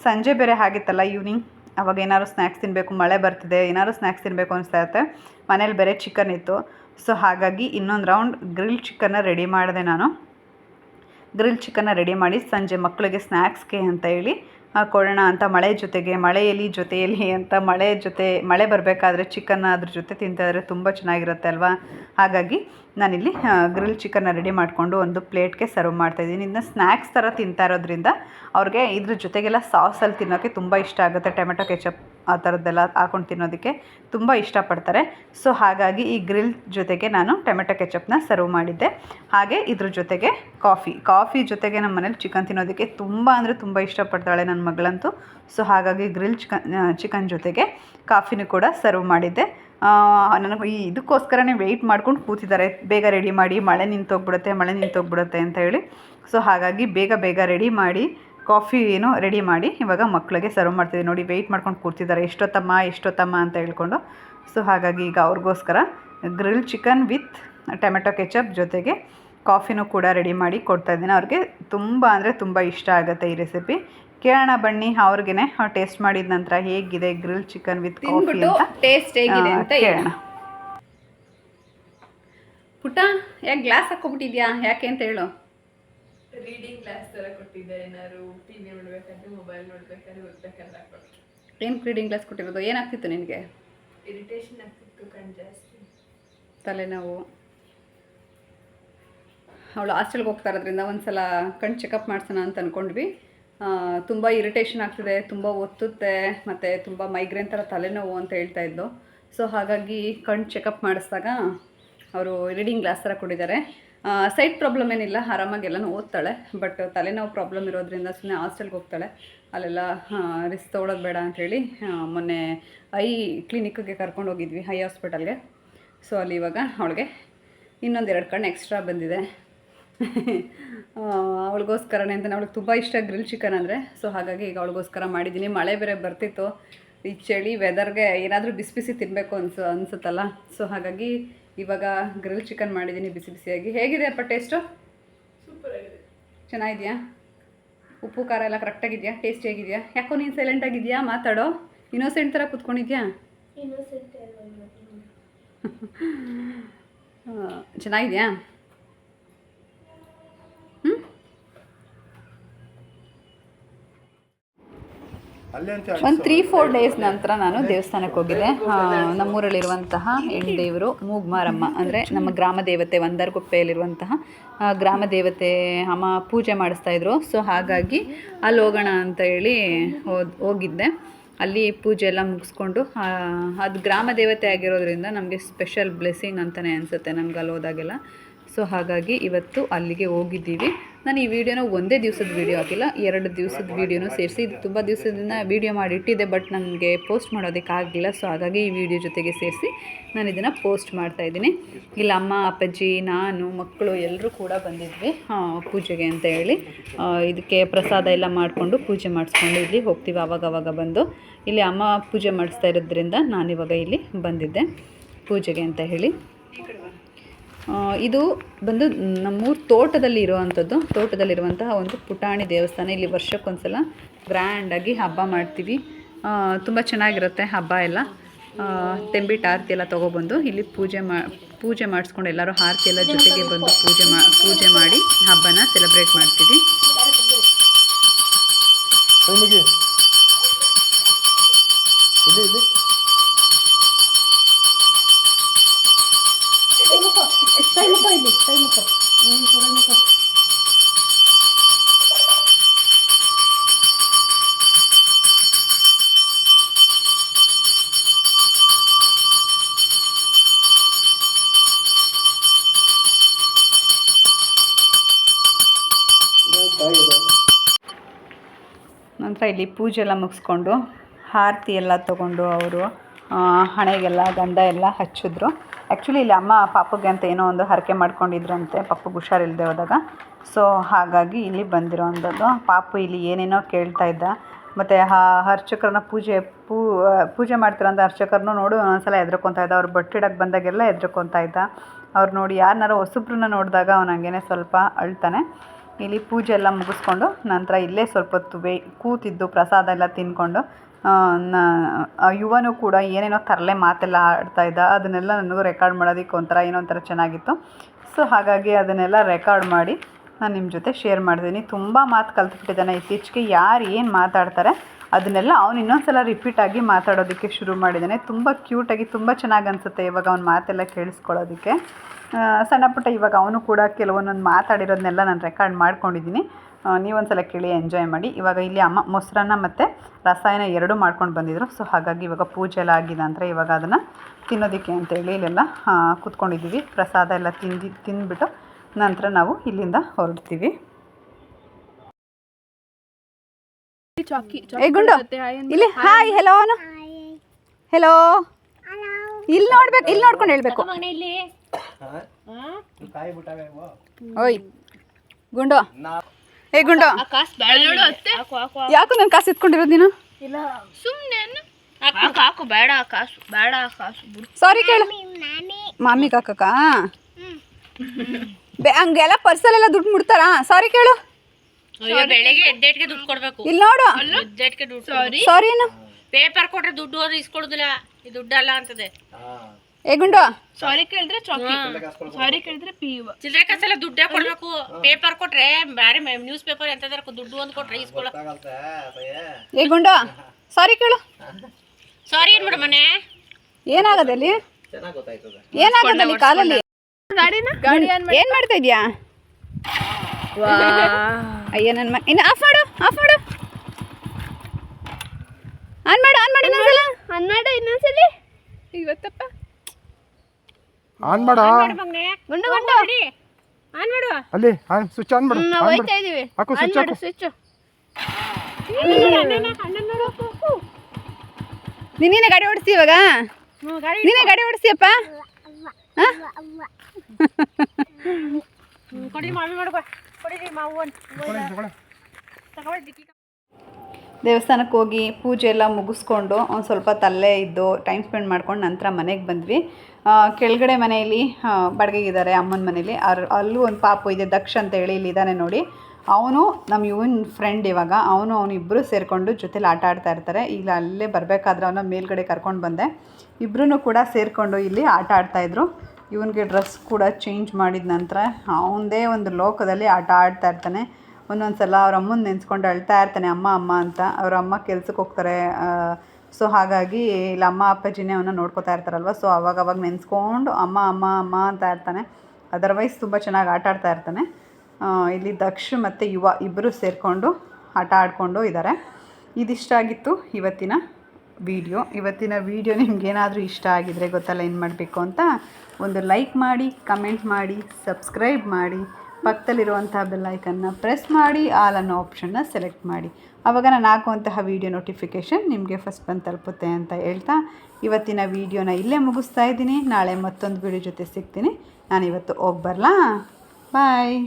ಸಂಜೆ ಬೇರೆ ಆಗಿತ್ತಲ್ಲ ಈವ್ನಿಂಗ್ ಅವಾಗ ಏನಾದ್ರು ಸ್ನ್ಯಾಕ್ಸ್ ತಿನ್ನಬೇಕು ಮಳೆ ಬರ್ತಿದೆ, ಏನಾದ್ರು ಸ್ನ್ಯಾಕ್ಸ್ ತಿನ್ನಬೇಕು ಅನಿಸ್ತಾ ಇರುತ್ತೆ ಮನೇಲಿ ಬೇರೆ ಚಿಕನ್ ಇತ್ತು. ಸೊ ಹಾಗಾಗಿ ಇನ್ನೊಂದು ರೌಂಡ್ ಗ್ರಿಲ್ ಚಿಕನ್ನ ರೆಡಿ ಮಾಡಿದೆ ನಾನು. ಗ್ರಿಲ್ ಚಿಕನ್ನ ರೆಡಿ ಮಾಡಿ ಸಂಜೆ ಮಕ್ಕಳಿಗೆ ಸ್ನ್ಯಾಕ್ಸ್ಗೆ ಅಂತ ಹೇಳಿ ಕೊಡೋಣ ಅಂತ ಮಳೆ ಜೊತೆಗೆ, ಮಳೆಯಲ್ಲಿ ಜೊತೆಯಲ್ಲಿ ಅಂತ ಮಳೆ ಜೊತೆ, ಮಳೆ ಬರಬೇಕಾದ್ರೆ ಚಿಕನ್ ಅದ್ರ ಜೊತೆ ತಿಂತಾಯಿದ್ರೆ ತುಂಬ ಚೆನ್ನಾಗಿರುತ್ತೆ ಅಲ್ವಾ? ಹಾಗಾಗಿ ನಾನಿಲ್ಲಿ ಗ್ರಿಲ್ ಚಿಕನ್ನ ರೆಡಿ ಮಾಡಿಕೊಂಡು ಒಂದು ಪ್ಲೇಟ್ಗೆ ಸರ್ವ್ ಮಾಡ್ತಾಯಿದ್ದೀನಿ. ಇದನ್ನ ಸ್ನ್ಯಾಕ್ಸ್ ಥರ ತಿಂತಾ ಇರೋದ್ರಿಂದ ಅವ್ರಿಗೆ ಇದ್ರ ಜೊತೆಗೆಲ್ಲ ಸಾಸಲ್ಲಿ ತಿನ್ನೋಕ್ಕೆ ತುಂಬ ಇಷ್ಟ ಆಗುತ್ತೆ. Tomato ketchup. ಆ ಥರದ್ದೆಲ್ಲ ಹಾಕೊಂಡು ತಿನ್ನೋದಕ್ಕೆ ತುಂಬ ಇಷ್ಟಪಡ್ತಾರೆ. ಸೊ, ಹಾಗಾಗಿ ಈ ಗ್ರಿಲ್ ಜೊತೆಗೆ ನಾನು ಟೊಮೆಟೊ ಕೆಚಪ್ನ ಸರ್ವ್ ಮಾಡಿದ್ದೆ. ಹಾಗೆ ಇದ್ರ ಜೊತೆಗೆ ಕಾಫಿ. ಕಾಫಿ ಜೊತೆಗೆ ನಮ್ಮ ಮನೇಲಿ ಚಿಕನ್ ತಿನ್ನೋದಕ್ಕೆ ತುಂಬ ಅಂದರೆ ತುಂಬ ಇಷ್ಟಪಡ್ತಾಳೆ ನನ್ನ ಮಗಳಂತೂ. ಸೊ, ಹಾಗಾಗಿ ಗ್ರಿಲ್ ಚಿಕನ್ ಚಿಕನ್ ಜೊತೆಗೆ ಕಾಫಿನೂ ಕೂಡ ಸರ್ವ್ ಮಾಡಿದ್ದೆ. ನನಗೆ ಈ ಇದಕ್ಕೋಸ್ಕರನೇ ವೆಯ್ಟ್ ಮಾಡ್ಕೊಂಡು ಕೂತಿದ್ದಾರೆ. ಬೇಗ ರೆಡಿ ಮಾಡಿ, ಮಳೆ ನಿಂತೋಗ್ಬಿಡುತ್ತೆ ಮಳೆ ನಿಂತೋಗ್ಬಿಡುತ್ತೆ ಅಂತ ಹೇಳಿ. ಸೊ, ಹಾಗಾಗಿ ಬೇಗ ಬೇಗ ರೆಡಿ ಮಾಡಿ ಕಾಫಿನೂ ರೆಡಿ ಮಾಡಿ ಇವಾಗ ಮಕ್ಕಳಿಗೆ ಸರ್ವ್ ಮಾಡ್ತಿದ್ದೆ. ನೋಡಿ ವೆಯ್ಟ್ ಮಾಡ್ಕೊಂಡು ಕೂರ್ತಿದ್ದಾರೆ ಎಷ್ಟೊತ್ತಮ್ಮ ಎಷ್ಟೊತ್ತಮ್ಮ ಅಂತ ಹೇಳ್ಕೊಂಡು. ಸೊ ಹಾಗಾಗಿ ಈಗ ಅವ್ರಿಗೋಸ್ಕರ grill chicken with tomato ketchup ಜೊತೆಗೆ ಕಾಫಿನೂ ಕೂಡ ರೆಡಿ ಮಾಡಿ ಕೊಡ್ತಾ ಇದ್ದೀನಿ. ಅವ್ರಿಗೆ ತುಂಬ ಅಂದರೆ ತುಂಬ ಇಷ್ಟ ಆಗುತ್ತೆ ಈ ರೆಸಿಪಿ ಕೇಳೋಣ ಬನ್ನಿ ಅವ್ರಿಗೇನೆ. ಟೇಸ್ಟ್ ಮಾಡಿದ ನಂತರ ಹೇಗಿದೆ ಗ್ರಿಲ್ ಚಿಕನ್ ವಿತ್ ಕಾಫಿ ಅಂತ? ಟೇಸ್ಟ್ ಹೇಗಿದೆ ಅಂತ ಕೇಳೋಣ. ಪುಟ ಯಾಕೆ ಗ್ಲಾಸ್ ಹಾಕೊಬಿಟ್ಟಿದ್ಯಾ ಯಾಕೆ ಅಂತ ಹೇಳು. ರೀಡಿಂಗ್ ಕ್ಲಾಸ್ ಥರ ಕೊಟ್ಟಿದ್ದೆ. ಏನಾದ್ರು ಟಿ ವಿ ನೋಡ್ಬೇಕಾದ್ರೆ ಮೊಬೈಲ್ ನೋಡ್ಬೇಕಾದ್ರೆ ಓದ್ಬೇಕಾದ್ರೆ ಹಾಕೊಂಡು ಏನು ರೀಡಿಂಗ್ ಕ್ಲಾಸ್ ಕೊಟ್ಟಿರೋದು? ಏನಾಗ್ತಿತ್ತು ನಿನಗೆ? ಇರಿಟೇಷನ್ ಆಗ್ತಿತ್ತು ಕಣ್ ಜಾಸ್ತಿ. ತಲೆನೋವು. ಅವಳು ಹಾಸ್ಟೆಲ್ಗೆ ಹೋಗ್ತಾ ಇರೋದ್ರಿಂದ ಒಂದು ಸಲ ಕಣ್ಣು ಚೆಕಪ್ ಮಾಡ್ಸೋಣ ಅಂತ ಅಂದ್ಕೊಂಡ್ವಿ ತುಂಬ ಇರಿಟೇಷನ್ ಆಗ್ತಿದೆ ತುಂಬ ಒತ್ತುತ್ತೆ ಮತ್ತು ತುಂಬ ಮೈಗ್ರೇನ್ ಥರ ತಲೆನೋವು ಅಂತ ಹೇಳ್ತಾ ಇದ್ದು ಸೊ ಹಾಗಾಗಿ ಕಣ್ಣು ಚೆಕಪ್ ಮಾಡಿಸಿದಾಗ ಅವರು ರೀಡಿಂಗ್ ಗ್ಲಾಸ್ ಥರ ಕೊಟ್ಟಿದ್ದಾರೆ. ಸೈಟ್ ಪ್ರಾಬ್ಲಮ್ ಏನಿಲ್ಲ ಆರಾಮಾಗಿ ಎಲ್ಲನೂ ಓದ್ತಾಳೆ ಬಟ್ ತಲೆನೋವು ಪ್ರಾಬ್ಲಮ್ ಇರೋದ್ರಿಂದ ಸುಮ್ಮನೆ ಹಾಸ್ಟೆಲ್ಗೆ ಹೋಗ್ತಾಳೆ. ಅಲ್ಲೆಲ್ಲ ರಿಸ್ಕ್ ತೊಗೊಳೋದು ಬೇಡ ಅಂಥೇಳಿ ಮೊನ್ನೆ ಐ ಕ್ಲಿನಿಕ್ಗೆ ಕರ್ಕೊಂಡು ಹೋಗಿದ್ವಿ ಐ ಹಾಸ್ಪಿಟಲ್ಗೆ ಸೊ ಅಲ್ಲಿ ಇವಾಗ ಅವಳಿಗೆ ಇನ್ನೊಂದೆರಡು ಕಣ್ಣು ಎಕ್ಸ್ಟ್ರಾ ಬಂದಿದೆ. ಅವಳಿಗೋಸ್ಕರನೇ ಅಂತ ಅವಳಿಗೆ ತುಂಬ ಇಷ್ಟ ಗ್ರಿಲ್ ಚಿಕನ್ ಅಂದರೆ. ಸೊ ಹಾಗಾಗಿ ಈಗ ಅವಳಿಗೋಸ್ಕರ ಮಾಡಿದ್ದೀನಿ ಮಳೆ ಬೇರೆ ಬರ್ತಿತ್ತು. ಈ ಚಳಿ ವೆದರ್ಗೆ ಏನಾದರೂ ಬಿಸಿ ಬಿಸಿ ತಿನ್ನಬೇಕು ಅನ್ಸು, ಅನ್ಸುತ್ತಲ್ಲ. ಸೊ ಹಾಗಾಗಿ ಇವಾಗ ಗ್ರಿಲ್ ಚಿಕನ್ ಮಾಡಿದ್ದೀನಿ ಬಿಸಿ ಬಿಸಿಯಾಗಿ. ಹೇಗಿದೆ ಅಪ್ಪ ಟೇಸ್ಟು ಸೂಪರ್ ಆಗಿದೆ ಚೆನ್ನಾಗಿದೆಯಾ? ಉಪ್ಪು ಖಾರ ಎಲ್ಲ ಕರೆಕ್ಟಾಗಿದೆಯಾ ಟೇಸ್ಟ್ ಹೇಗಿದೆಯಾ ಯಾಕೋ ನೀನು ಸೈಲೆಂಟ್ ಆಗಿದೆಯಾ? ಮಾತಾಡೋ? ಇನ್ನೋಸೆಂಟ್ ಥರ ಕುತ್ಕೊಂಡಿದ್ಯಾ? ಚೆನ್ನಾಗಿದೆಯಾ? ಒಂದು ತ್ರೀ ಫೋರ್ ಡೇಸ್ ನಂತರ ನಾನು ದೇವಸ್ಥಾನಕ್ಕೆ ಹೋಗಿದ್ದೆ. ನಮ್ಮೂರಲ್ಲಿರುವಂತಹ ಹೆಣ್ಣು ದೇವರು ಮೂಗ್ಮಾರಮ್ಮ. ಅಂದರೆ ನಮ್ಮ ಗ್ರಾಮ ದೇವತೆ ಒಂದರ್ಗುಪ್ಪೆಯಲ್ಲಿರುವಂತಹ ಗ್ರಾಮ ದೇವತೆ ಅಮ್ಮ ಪೂಜೆ ಮಾಡಿಸ್ತಾ ಇದ್ರು. ಸೊ ಹಾಗಾಗಿ ಅಲ್ಲಿ ಹೋಗೋಣ ಅಂತ ಹೇಳಿ ಹೋಗಿದ್ದೆ. ಅಲ್ಲಿ ಪೂಜೆ ಎಲ್ಲ ಮುಗಿಸ್ಕೊಂಡು ಅದು ಗ್ರಾಮ ದೇವತೆ ಆಗಿರೋದ್ರಿಂದ ನಮಗೆ ಸ್ಪೆಷಲ್ ಬ್ಲೆಸ್ಸಿಂಗ್ ಅಂತಲೇ ಅನಿಸುತ್ತೆ ನಮ್ಗೆ ಅಲ್ಲಿ ಹೋದಾಗೆಲ್ಲ. ಸೊ ಹಾಗಾಗಿ ಇವತ್ತು ಅಲ್ಲಿಗೆ ಹೋಗಿದ್ದೀವಿ. ನಾನು ಈ ವಿಡಿಯೋನ ಒಂದೇ ದಿವಸದ ವೀಡಿಯೋ ಹಾಕಿಲ್ಲ, ಎರಡು ದಿವಸದ ವೀಡಿಯೋನೂ ಸೇರಿಸಿ. ಇದು ತುಂಬ ದಿವಸದಿಂದ ವೀಡಿಯೋ ಮಾಡಿ ಇಟ್ಟಿದ್ದೆ ಬಟ್ ನನಗೆ ಪೋಸ್ಟ್ ಮಾಡೋದಕ್ಕೆ ಆಗಲಿಲ್ಲ, ಸೊ ಹಾಗಾಗಿ ಈ ವಿಡಿಯೋ ಜೊತೆಗೆ ಸೇರಿಸಿ ನಾನು ಇದನ್ನು ಪೋಸ್ಟ್ ಮಾಡ್ತಾ ಇದ್ದೀನಿ. ಇಲ್ಲ ಅಮ್ಮ, ಅಪ್ಪಾಜಿ, ನಾನು, ಮಕ್ಕಳು ಎಲ್ಲರೂ ಕೂಡ ಬಂದಿದ್ವಿ ಪೂಜೆಗೆ ಅಂತ ಹೇಳಿ. ಇದಕ್ಕೆ ಪ್ರಸಾದ ಎಲ್ಲ ಮಾಡಿಕೊಂಡು ಪೂಜೆ ಮಾಡಿಸ್ಕೊಂಡು ಇಲ್ಲಿ ಹೋಗ್ತೀವಿ ಆವಾಗ ಬಂದು. ಇಲ್ಲಿ ಅಮ್ಮ ಪೂಜೆ ಮಾಡಿಸ್ತಾ ಇರೋದ್ರಿಂದ ನಾನಿವಾಗ ಇಲ್ಲಿ ಬಂದಿದ್ದೆ, ಪೂಜೆಗೆ ಅಂತ ಹೇಳಿ. ಇದು ಬಂದು ನಮ್ಮೂರು ತೋಟದಲ್ಲಿ ಇರುವಂಥದ್ದು ತೋಟದಲ್ಲಿರುವಂತಹ ಒಂದು ಪುಟಾಣಿ ದೇವಸ್ಥಾನ. ಇಲ್ಲಿ ವರ್ಷಕ್ಕೊಂದ್ಸಲ ಗ್ರ್ಯಾಂಡಾಗಿ ಹಬ್ಬ ಮಾಡ್ತೀವಿ. ತುಂಬ ಚೆನ್ನಾಗಿರುತ್ತೆ ಹಬ್ಬ ಎಲ್ಲ. ತೆಂಬಿಟ್ಟು ಆರತಿ ಎಲ್ಲ ತೊಗೊಬಂದು ಇಲ್ಲಿ ಪೂಜೆ ಮಾ, ಪೂಜೆ ಮಾಡಿಸ್ಕೊಂಡು ಎಲ್ಲರೂ ಆರತಿ ಎಲ್ಲ ಜೊತೆಗೆ ಬಂದು ಪೂಜೆ ಮಾ, ಪೂಜೆ ಮಾಡಿ ಹಬ್ಬನ ಸೆಲೆಬ್ರೇಟ್ ಮಾಡ್ತೀವಿ. ಇಲ್ಲಿ. ಇಲ್ಲಿ ಪೂಜೆ ಎಲ್ಲ ಮುಗಿಸ್ಕೊಂಡು ಆರತಿ ಎಲ್ಲ ತೊಗೊಂಡು ಅವರು ಹಣೆಗೆಲ್ಲ, ಗಂಧ ಎಲ್ಲ ಹಚ್ಚಿದ್ರು. ಆ್ಯಕ್ಚುಲಿ ಇಲ್ಲಿ ಅಮ್ಮ ಪಾಪಗೆ ಅಂತ ಏನೋ ಒಂದು ಹರಕೆ ಮಾಡ್ಕೊಂಡಿದ್ರಂತೆ ಪಾಪಗೆ ಹುಷಾರಿಲ್ಲದೆ ಹೋದಾಗ. ಸೊ ಹಾಗಾಗಿ ಇಲ್ಲಿ ಬಂದಿರೋ ಅಂಥದ್ದು ಪಾಪು ಇಲ್ಲಿ ಏನೇನೋ ಕೇಳ್ತಾ ಇದ್ದ. ಮತ್ತು ಆ ಅರ್ಚಕರನ್ನ ಪೂಜೆ, ಪೂ ಪೂಜೆ ಮಾಡ್ತಿರೋಂಥ ಅರ್ಚಕರನ್ನು ನೋಡು ಒಂದೊಂದ್ಸಲ ಹೆದ್ರಕೊತಾ ಇದ್ದ. ಅವ್ರು ಬಟ್ಟಿಡಕ್ಕೆ ಬಂದಾಗೆಲ್ಲ ಹೆದ್ರಕೊತಾ ಇದ್ದ. ಅವ್ರು ನೋಡಿ ಯಾರನ್ನಾರು ಹೊಸಬ್ರನ್ನ ನೋಡಿದಾಗ ಅವ್ನು ಹಂಗೇನೆ ಸ್ವಲ್ಪ ಅಳ್ತಾನೆ. ಇಲ್ಲಿ ಪೂಜೆ ಎಲ್ಲ ಮುಗಿಸ್ಕೊಂಡು ನಂತರ ಇಲ್ಲೇ ಸ್ವಲ್ಪ ಹೊತ್ತು ವೇ ಕೂತಿದ್ದು ಪ್ರಸಾದ ಎಲ್ಲ ತಿಂದ್ಕೊಂಡು ಆ, ನ- ಯುವನು ಕೂಡ ಏನೇನೋ ತರಲೆ ಮಾತೆಲ್ಲ ಆಡ್ತಾ ಇದ್ದ ಅದನ್ನೆಲ್ಲ ನನಗೂ ರೆಕಾರ್ಡ್ ಮಾಡೋದಕ್ಕೆ ಒಂಥರ ಏನೋ ಒಂಥರ ಚೆನ್ನಾಗಿತ್ತು. ಸೊ ಹಾಗಾಗಿ ಅದನ್ನೆಲ್ಲ ರೆಕಾರ್ಡ್ ಮಾಡಿ ನಾನು ನಿಮ್ಮ ಜೊತೆ ಶೇರ್ ಮಾಡಿದ್ದೀನಿ ತುಂಬ ಮಾತು ಕಲ್ತ್ಬಿಟ್ಟಿದ್ದಾನೆ. ಇತ್ತೀಚೆಗೆ ಯಾರು ಏನು ಮಾತಾಡ್ತಾರೆ ಅದನ್ನೆಲ್ಲ ಅವ್ನು ಇನ್ನೊಂದ್ಸಲ ರಿಪೀಟ್ ಆಗಿ ಮಾತಾಡೋದಕ್ಕೆ ಶುರು ಮಾಡಿದ್ದಾನೆ. ತುಂಬ ಕ್ಯೂಟಾಗಿ ತುಂಬ ಚೆನ್ನಾಗಿ ಅನಿಸುತ್ತೆ ಇವಾಗ ಅವ್ನ ಮಾತೆಲ್ಲ ಕೇಳಿಸ್ಕೊಳ್ಳೋದಕ್ಕೆ. ಸಣ್ಣ ಪುಟ್ಟ ಇವಾಗ ಅವನು ಕೂಡ ಕೆಲವೊಂದೊಂದು ಮಾತಾಡಿರೋದನ್ನೆಲ್ಲ ನಾನು ರೆಕಾರ್ಡ್ ಮಾಡ್ಕೊಂಡಿದ್ದೀನಿ. ನೀವೊಂದು ಸಲ ಕೇಳಿ ಎಂಜಾಯ್ ಮಾಡಿ. ಇವಾಗ ಇಲ್ಲಿ ಅಮ್ಮ ಮೊಸರನ್ನ ಮತ್ತು ರಸಾಯನ ಎರಡೂ ಮಾಡ್ಕೊಂಡು ಬಂದಿದ್ರು. ಸೊ ಹಾಗಾಗಿ ಇವಾಗ ಪೂಜೆ ಎಲ್ಲ ಆಗಿದೆ ನಂತರ ಇವಾಗ ಅದನ್ನು ತಿನ್ನೋದಕ್ಕೆ ಅಂತೇಳಿ ಇಲ್ಲೆಲ್ಲ ಕೂತ್ಕೊಂಡಿದ್ದೀವಿ. ಪ್ರಸಾದ ಎಲ್ಲ ತಿಂದು ತಿಂದುಬಿಟ್ಟು ನಂತರ ನಾವು ಇಲ್ಲಿಂದ ಹೊರಡ್ತೀವಿ. ಇಲ್ಲಿ ಹಾಯ್ ಹೆಲೋ ಹೆಲೋ ಇಲ್ಲಿ ನೋಡ್ಬೇಕು ಇಲ್ಲಿ ನೋಡ್ಕೊಂಡು ಹೇಳ್ಬೇಕು. ಓಯ್ ಗುಂಡೋ. ಏ ಗುಂಡೋ. ಯಾಕೋ ನನ್ನ ಕಾಸು ಎತ್ಕೊಂಡಿರೋದು ನೀನು? ಸುಮ್ಮನೆ ಹಾಕು ಬೇಡ ಕಾಸು ಬೇಡ ಕಾಸು ಸಾರಿ ಕೇಳು. ಮಾಮಿಗೆ ಹಾಕಕ್ಕ ಬೆ ಹಂಗೆಲ್ಲ ಪರ್ಸಲೆಲ್ಲ ದುಡ್ಡು ಮುಡ್ತಾರಾ? ಸಾರಿ ಕೇಳು. ಅಯ್ಯೋ ಬೆಳಗ್ಗೆ ಎದ್ದೇಟ್ಗೆ ದುಡ್ಡು ಕೊಡ್ಬೇಕು. ಇಲ್ಲಿ ನೋಡು. ಎದ್ದೇಟ್ಗೆ ದುಡ್ಡು ಸಾರಿ ಸಾರಿ ಏನು ಪೇಪರ್ ಕೊಟ್ರೆ ದುಡ್ಡು ಹೋದ್ರೆ ಇಸ್ಕೊಡುದಿಲ್ಲ. ಈ ದುಡ್ಡು ಅಲ್ಲ ಅಂತದೆ ಏ ಗುಂಡು. ಸಾರಿ ಕೇಳಿದ್ರೆ ಚಾಕ್ಲೇಟ್ ಸಾರಿ ಕೇಳಿದ್ರೆ ಪಿ ಚಿಲ್ಲರೆ ಕಾಸೆಲ್ಲ ದುಡ್ಡೇ ಕೊಡ್ಬೇಕು. ಪೇಪರ್ ಕೊಟ್ರೆ ಬೇರೆ ನ್ಯೂಸ್ ಪೇಪರ್ ಎಂತದಾರ ದುಡ್ಡು ಒಂದು ಕೊಟ್ರೆ ಇಸ್ಕೊಳ ಏ ಗುಂಡು. ಸಾರಿ ಕೇಳು. ಸಾರಿ ಏನ್ ಮೇಡಮ್ ಮನೆ? ಏನಾಗದಲ್ಲಿ ಏನಾಗದೆ ಅಲ್ಲಿ ಕಾಲಲ್ಲಿ? ಗಾಡಿನ? ಗಾಡಿ ಏನ್ ಮಾಡ್ತಾ ಇದ್ಯಾ? ಅಯ್ಯ ನನ್ನ ಮ ಇನ್ನು ಆಫ್ ಮಾಡು ಆಫ್ ಮಾಡು. ಆನ್ ಮಾಡು ಆನ್ ಮಾಡಿ ಇನ್ನೊಂದ್ಸಲ. ಮಾಡು ಇನ್ನೊಂದ್ಸಲಿ. ಇವತ್ತಪ್ಪ. ಆನ್ ಮಾಡ ಗುಂಡು ಗುಂಡು. ಆನ್ ಮಾಡು. ಅಲ್ಲಿ ಆನ್ ಸ್ವಿಚ್ ಆನ್ ಮಾಡು ನಾವು ಹೋಯ್ತಾ ಇದೀವಿ ಹಾಕು ಆನ್ ಸ್ವಿಚ್ ಮಾಡು ಹಾಕು ಸ್ವಿಚ್ ನೀನೇ ಗಾಡಿ ಓಡಿಸಿ ಇವಾಗ? ನೀನೇ ಗಾಡಿ ಓಡಿಸಿಯಪ್ಪ ಕೊಡಿ ಮಾಮಿ ಮಾಡ್ಕೊ ಕೊಡಿ. ಮಾವು ದೇವಸ್ಥಾನಕ್ಕೆ ಹೋಗಿ ಪೂಜೆ ಎಲ್ಲ ಮುಗಿಸ್ಕೊಂಡು ಒಂದು ಸ್ವಲ್ಪ ತಲ್ಲೇ ಇದ್ದು ಟೈಮ್ ಸ್ಪೆಂಡ್ ಮಾಡ್ಕೊಂಡು ನಂತರ ಮನೆಗೆ ಬಂದ್ವಿ. ಕೆಳಗಡೆ ಮನೆಯಲ್ಲಿ ಬಾಡಿಗೆಗಿದ್ದಾರೆ ಅಮ್ಮನ ಮನೇಲಿ ಅವ್ರ ಅಲ್ಲೂ ಒಂದು ಪಾಪು ಇದೆ, ದಕ್ಷ ಅಂತ ಹೇಳಿ ಇಲ್ಲಿ ಇದ್ದಾನೆ ನೋಡಿ. ಅವನು ನಮ್ಮ ಇವನ್ ಫ್ರೆಂಡ್ ಇವಾಗ. ಅವನು ಅವನಿಬ್ಬರು ಸೇರಿಕೊಂಡು ಜೊತೆಲಿ ಆಟ ಆಡ್ತಾ ಇರ್ತಾರೆ. ಈಗ ಅಲ್ಲೇ ಬರಬೇಕಾದ್ರೆ ಅವನ ಮೇಲ್ಗಡೆ ಕರ್ಕೊಂಡು ಬಂದೆ. ಇಬ್ಬರೂ ಕೂಡ ಸೇರಿಕೊಂಡು ಇಲ್ಲಿ ಆಟ ಆಡ್ತಾಯಿದ್ರು ಇವನಿಗೆ ಡ್ರೆಸ್ ಕೂಡ ಚೇಂಜ್ ಮಾಡಿದ ನಂತರ ಅವನದೇ ಒಂದು ಲೋಕದಲ್ಲಿ ಆಟ ಆಡ್ತಾ ಇರ್ತಾನೆ. ಒಂದೊಂದು ಸಲ ಅವ್ರ ಅಮ್ಮನ ನೆನೆಸ್ಕೊಂಡು ಅಳ್ತಾ ಇರ್ತಾನೆ, ಅಮ್ಮ ಅಮ್ಮ ಅಂತ. ಅವ್ರ ಅಮ್ಮ ಕೆಲ್ಸಕ್ಕೆ ಹೋಗ್ತಾರೆ ಸೊ ಹಾಗಾಗಿ ಇಲ್ಲಿ ಅಮ್ಮ ಅಪ್ಪಾಜಿನೇ ಅವನ್ನ ನೋಡ್ಕೋತಾ ಇರ್ತಾರಲ್ವ? ಸೊ ಅವಾಗ ಅವಾಗ ನೆನೆಸ್ಕೊಂಡು ಅಮ್ಮ ಅಮ್ಮ ಅಮ್ಮ ಅಂತ ಇರ್ತಾನೆ. ಅದರ್ವೈಸ್ ತುಂಬ ಚೆನ್ನಾಗಿ ಆಟ ಆಡ್ತಾ ಇರ್ತಾನೆ. ಇಲ್ಲಿ ದಕ್ಷ ಮತ್ತು ಯುವ ಇಬ್ಬರು ಸೇರಿಕೊಂಡು ಆಟ ಆಡಿಕೊಂಡು ಇದ್ದಾರೆ ಇದಿಷ್ಟ ಆಗಿತ್ತು ಇವತ್ತಿನ ವಿಡಿಯೋ. ಇವತ್ತಿನ ವಿಡಿಯೋ ನಿಮಗೇನಾದರೂ ಇಷ್ಟ ಆಗಿದರೆ ಗೊತ್ತಲ್ಲ, ಏನು ಮಾಡಬೇಕು ಅಂತ ಒಂದು ಲೈಕ್ ಮಾಡಿ ಕಮೆಂಟ್ ಮಾಡಿ ಸಬ್ಸ್ಕ್ರೈಬ್ ಮಾಡಿ. ಪಕ್ಕದಲ್ಲಿರುವಂಥ ಬೆಲ್ಲೈಕನ್ನ ಪ್ರೆಸ್ ಮಾಡಿ ಆಲ್ ಅನ್ನೋ ಆಪ್ಷನ್ನ ಸೆಲೆಕ್ಟ್ ಮಾಡಿ. ಆವಾಗ ನಾನು ಹಾಕುವಂತಹ ವೀಡಿಯೋ ನೋಟಿಫಿಕೇಷನ್ ನಿಮಗೆ ಫಸ್ಟ್ ಬಂದು ತಲುಪುತ್ತೆ ಅಂತ ಹೇಳ್ತಾ, ಇವತ್ತಿನ ವೀಡಿಯೋನ ಇಲ್ಲೇ ಮುಗಿಸ್ತಾ ಇದ್ದೀನಿ. ನಾಳೆ ಮತ್ತೊಂದು ವೀಡಿಯೋ ಜೊತೆ ಸಿಗ್ತೀನಿ. ನಾನು ಇವತ್ತು ಹೋಗಿ ಬರಲಾ? ಬಾಯ್